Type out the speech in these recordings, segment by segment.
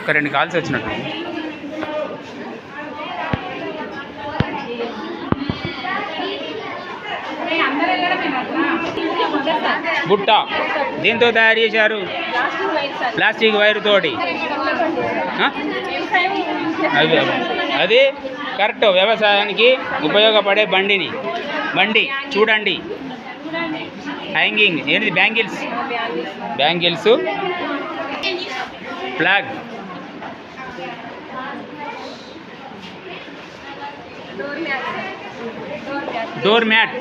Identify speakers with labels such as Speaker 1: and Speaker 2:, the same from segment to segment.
Speaker 1: ఒక రెండు కాల్స్ వచ్చినట్టు. బుట్ట. దీంతో తయారు చేశారు? ప్లాస్టిక్ వైర్ తోటి. అది అది. కరెక్ట్. వ్యవసాయానికి ఉపయోగపడే బండిని. బండి చూడండి. హ్యాంగింగ్ ఏంటి bangles bangles flag door mat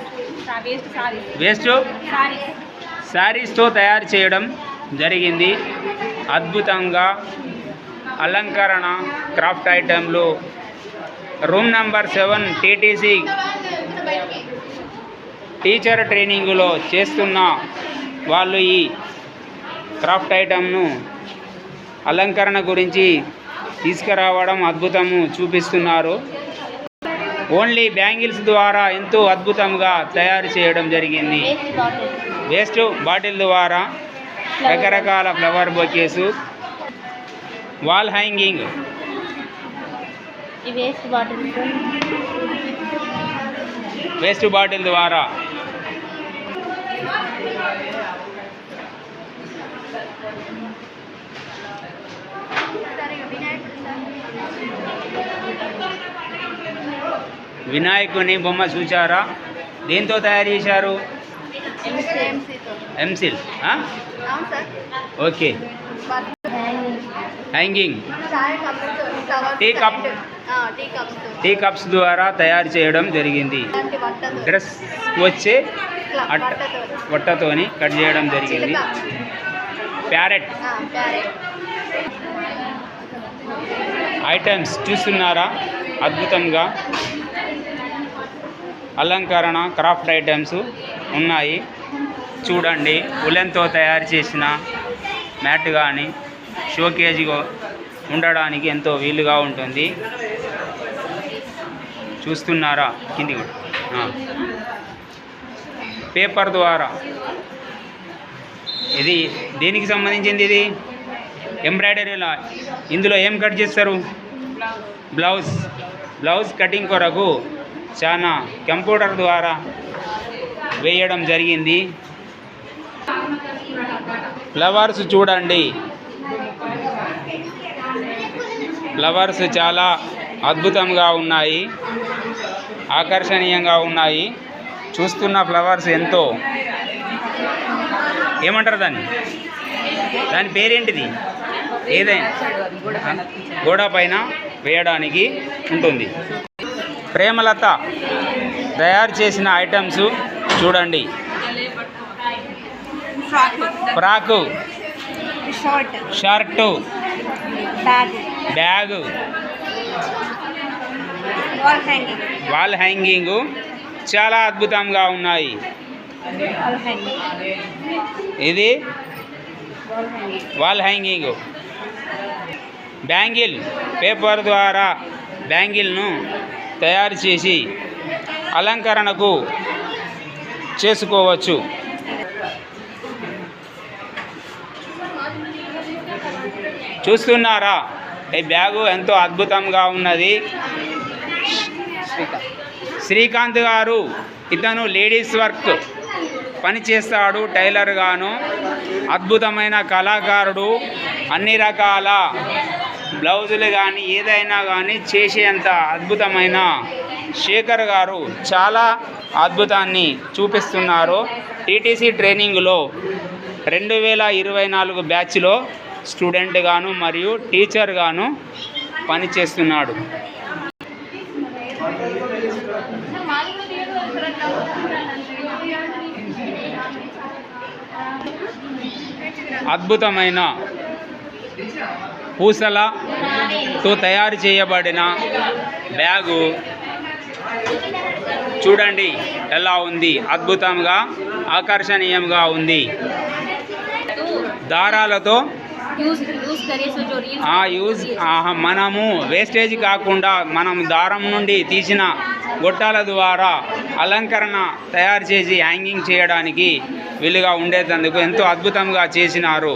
Speaker 1: waste శారీస్తో తయారు చేయడం జరిగింది అద్భుతంగా అలంకరణ క్రాఫ్ట్ ఐటెంలు room number seven TTC teacher ట్రైనింగ్లో చేస్తున్న వాళ్ళు ఈ క్రాఫ్ట్ ఐటెంను అలంకరణ గురించి తీసుకురావడం అద్భుతము చూపిస్తున్నారు. ఓన్లీ బ్యాంగిల్స్ ద్వారా ఎంతో అద్భుతంగా తయారు చేయడం జరిగింది. వేస్ట్ బాటిల్ ద్వారా రకరకాల flower bouquets wall hanging.
Speaker 2: Waste bottle
Speaker 1: ద్వారా వినాయకుని బొమ్మ చూచారా? దేంతో తయారు చేశారు? ఎంసిల్. Okay. Hanging tea cup.
Speaker 2: Tea cups
Speaker 1: ద్వారా తయారు చేయడం జరిగింది. డ్రెస్ వచ్చే అట్ట వట్టతోని కట్ చేయడం జరిగింది. ప్యారెట్.
Speaker 2: ప్యారెట్.
Speaker 1: ఐటమ్స్ చూస్తున్నారా? అద్భుతంగా. అలంకరణ క్రాఫ్ట్ ఐటమ్స్ ఉన్నాయి. చూడండి ఉలెన్తో తయారు చేసిన మ్యాట్ కానీ షోకేజ్గా ఉండడానికి ఎంతో వీలుగా ఉంటుంది. చూస్తున్నారా? కింది కూడా పేపర్ ద్వారా. ఇది దేనికి సంబంధించింది ఇది? ఎంబ్రాయిడరీలో ఇందులో ఏం కట్ చేస్తారు? బ్లౌజ్ బ్లౌజ్ కటింగ్ కొరకు చాలా కంప్యూటర్ ద్వారా వేయడం జరిగింది. ఫ్లవర్స్ చూడండి. ఫ్లవర్స్ చాలా అద్భుతంగా ఉన్నాయి. ఆకర్షణీయంగా ఉన్నాయి. చూస్తున్న ఫ్లవర్స్ ఎంతో. ఏమంటారు దాన్ని? దాని పేరేంటిది? ఏదైనా గోడ పైన వేయడానికి ఉంటుంది. ప్రేమలత తయారు చేసిన ఐటమ్స్ చూడండి. Frock.
Speaker 2: Short. Bag. Wall hanging
Speaker 1: చాలా అద్భుతంగా ఉన్నాయి. ఇది?
Speaker 2: వాల్ హ్యాంగింగ్
Speaker 1: బ్యాంగిల్ పేపర్ ద్వారా బ్యాంగిల్ను తయారు చేసి అలంకరణకు చేసుకోవచ్చు. చూస్తున్నారా? ఈ బ్యాగు ఎంతో అద్భుతంగా ఉన్నది. శ్రీకాంత్ గారు ఇతను లేడీస్ వర్క్ పని చేస్తాడు అద్భుతమైన కళాకారుడు. అన్ని రకాల బ్లౌజులు కానీ ఏదైనా కానీ చేసేంత అద్భుతమైన శేఖర్ గారు చాలా అద్భుతాన్ని చూపిస్తున్నారు. టీటీసీ ట్రైనింగ్లో రెండు వేల ఇరవై నాలుగు బ్యాచ్లో స్టూడెంట్గాను మరియు టీచర్గాను పనిచేస్తున్నాడు. అద్భుతమైన పూసలతో తయారు చేయబడిన బ్యాగు. చూడండి ఎలా ఉంది? అద్భుతంగా ఆకర్షణీయంగా ఉంది. దారాలతో యూజ్ మనము వేస్టేజ్ కాకుండా మనం దారం నుండి తీసిన గొట్టాల ద్వారా అలంకరణ తయారు చేసి హ్యాంగింగ్ చేయడానికి వీలుగా ఉండేటందుకు ఎంతో అద్భుతంగా చేసినారు.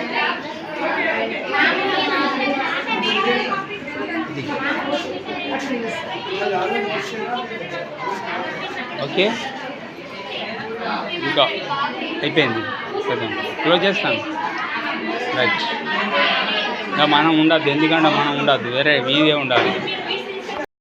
Speaker 1: ఓకే. ఇంకా అయిపోయింది. సరే. క్లోజ్ చేస్తాను. రైట్. ఇంకా మనం ఉండద్దు. ఎందుకంటే మనం ఉండద్దు. వేరే మీదే ఉండాలి.